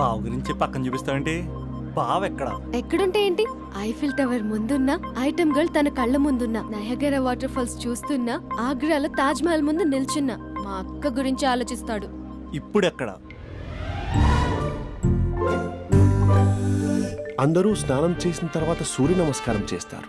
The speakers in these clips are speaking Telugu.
బావ గురించి పక్కన చూపిస్తావేంటి బావ ఎక్కడ ఎక్కడుంటే ఏంటి ఐఫిల్ టవర్ ముందున్న ఐటమ్ గర్ల్ తన కళ్ళ ముందున్న నయగర వాటర్ ఫాల్స్ చూస్తున్నా ఆగ్రాలో తాజ్ మహల్ ముందు నిల్చున్నా మా అక్క గురించి ఆలోచిస్తాడు ఇప్పుడు ఎక్కడ అందరూ స్నానం చేసిన తర్వాత సూర్య నమస్కారం చేస్తారు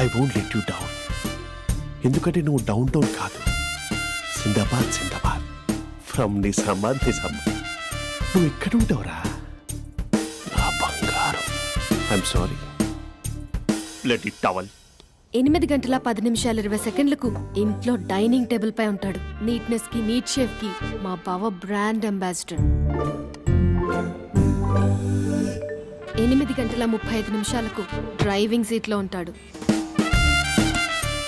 I won't let you down ఎందుకంటే నువ్వు డౌన్ టౌన్ కాదు Sindbad Sindbad from Nizamabad Nizamabad నువ్వు ఎక్కడ ఉంటావురా నా బంగారం I'm sorry let it towel ఎనిమిది గంటల పది నిమిషాలు ఇరవై సెకండ్లకు ఇంట్లో డైనింగ్ టేబుల్ పై ఉంటాడు నీట్నెస్ కి నీట్ షేఫ్ కి మా బావ బ్రాండ్ అంబాసిడర్ ఎనిమిది గంటల ముప్పై ఐదు నిమిషాలకు డ్రైవింగ్ సీట్లో ఉంటాడు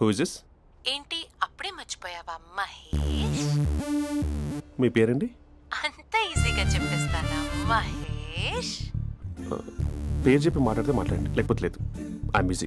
హూజ్ ఏంటి అప్పుడే మర్చిపోయావా మహేష్ మీ పేరండి అంత ఈజీగా చెప్పేస్తానా మహేష్ పేరు చెప్పి మాట్లాడితే మాట్లాడండి లేకపోతే లేదు I busy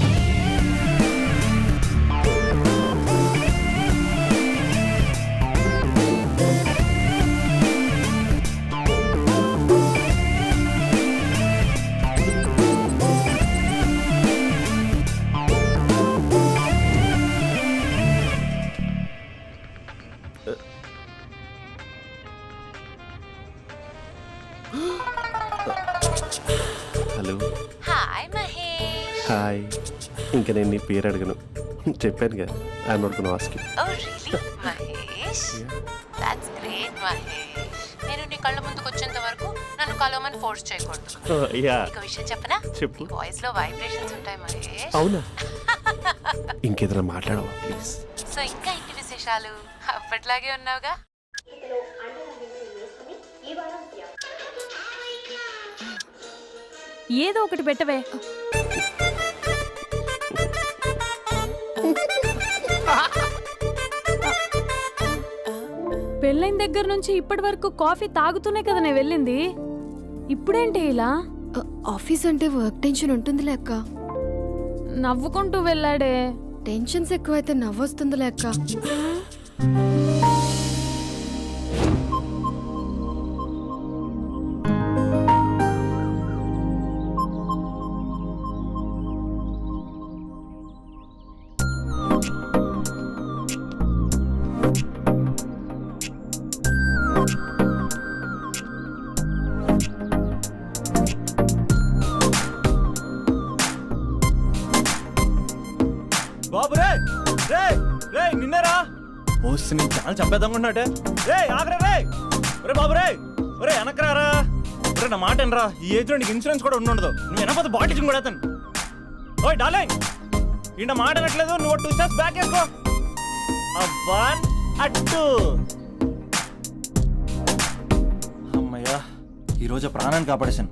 hello hi Mahesh hi ఇంకా నేను నీ పేరు అడగను చెప్పాను కదా am not gonna ask you oh really Mahesh that's great Mahesh నేను నీ కళ్ళ ముందుకు వచ్చేంత వరకు నన్ను కలవమని ఫోర్స్ చేయకూడదు యా uh, ఒక విషయం చెప్పనా చెప్పు వాయిస్ లో వైబ్రేషన్స్ ఉంటాయి మహేష్ అవునా ఇంకేదైనా మాట్లాడవా ప్లీజ్ సో ఇంకా విశేషాలు అప్పట్లాగే ఉన్నావుగా ఏదో ఒకటి పెట్టవే పెళ్ళైన దగ్గర నుంచి ఇప్పటి వరకు కాఫీ తాగుతూనే కదా నేను వెళ్ళింది ఇప్పుడేంటి ఇలా ఆఫీస్ అంటే వర్క్ టెన్షన్ ఉంటుంది అక్క నవ్వుకుంటూ వెళ్ళాడే టెన్షన్స్ ఎక్కువైతే నవ్వొస్తుంది లెక్క ఓసి నేను ఛానల్ చంపేద్దామన్నట్టే రే ఆగరే రే ఒరే బాబు రే ఒరే వెనకరారా ఒరే నా మాట ఎనరా ఈ ఏజ్లో నీకు ఇన్సూరెన్స్ కూడా ఉండదు నువ్వు వెనకపోతే బాటిల్ కూడా అతను ఓయ్ డాలే ఈయన మాట అనట్లేదు నువ్వు టూ స్టెప్స్ బ్యాక్ వేసుకో వన్ అట్టు అమ్మయ్యా ఈరోజు ప్రాణాన్ని కాపాడేశాను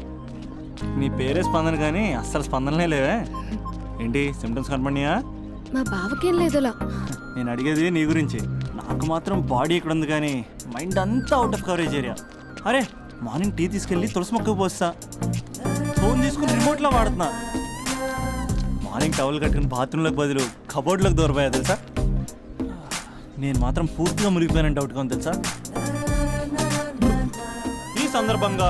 నీ పేరే స్పందన కానీ అస్సలు స్పందనలే లేవే ఏంటి సిమ్టమ్స్ కనపడినాయా మా బావకేం అలా నేను అడిగేది నీ గురించి నాకు మాత్రం బాడీ ఇక్కడ ఉంది కానీ మైండ్ అంతా అవుట్ ఆఫ్ కవరేజ్ ఏరియా అరే మార్నింగ్ టీ తీసుకెళ్ళి తులసి మొక్కకు పోస్తా ఫోన్ తీసుకుని రిమోట్లో వాడుతున్నా మార్నింగ్ టవల్ కట్టుకుని బాత్రూంలోకి బదులు కబోర్డ్లకు దూరపోయా తెలుసా నేను మాత్రం పూర్తిగా మునిగిపోయానంటే అవుట్గా తెలుసా ఈ సందర్భంగా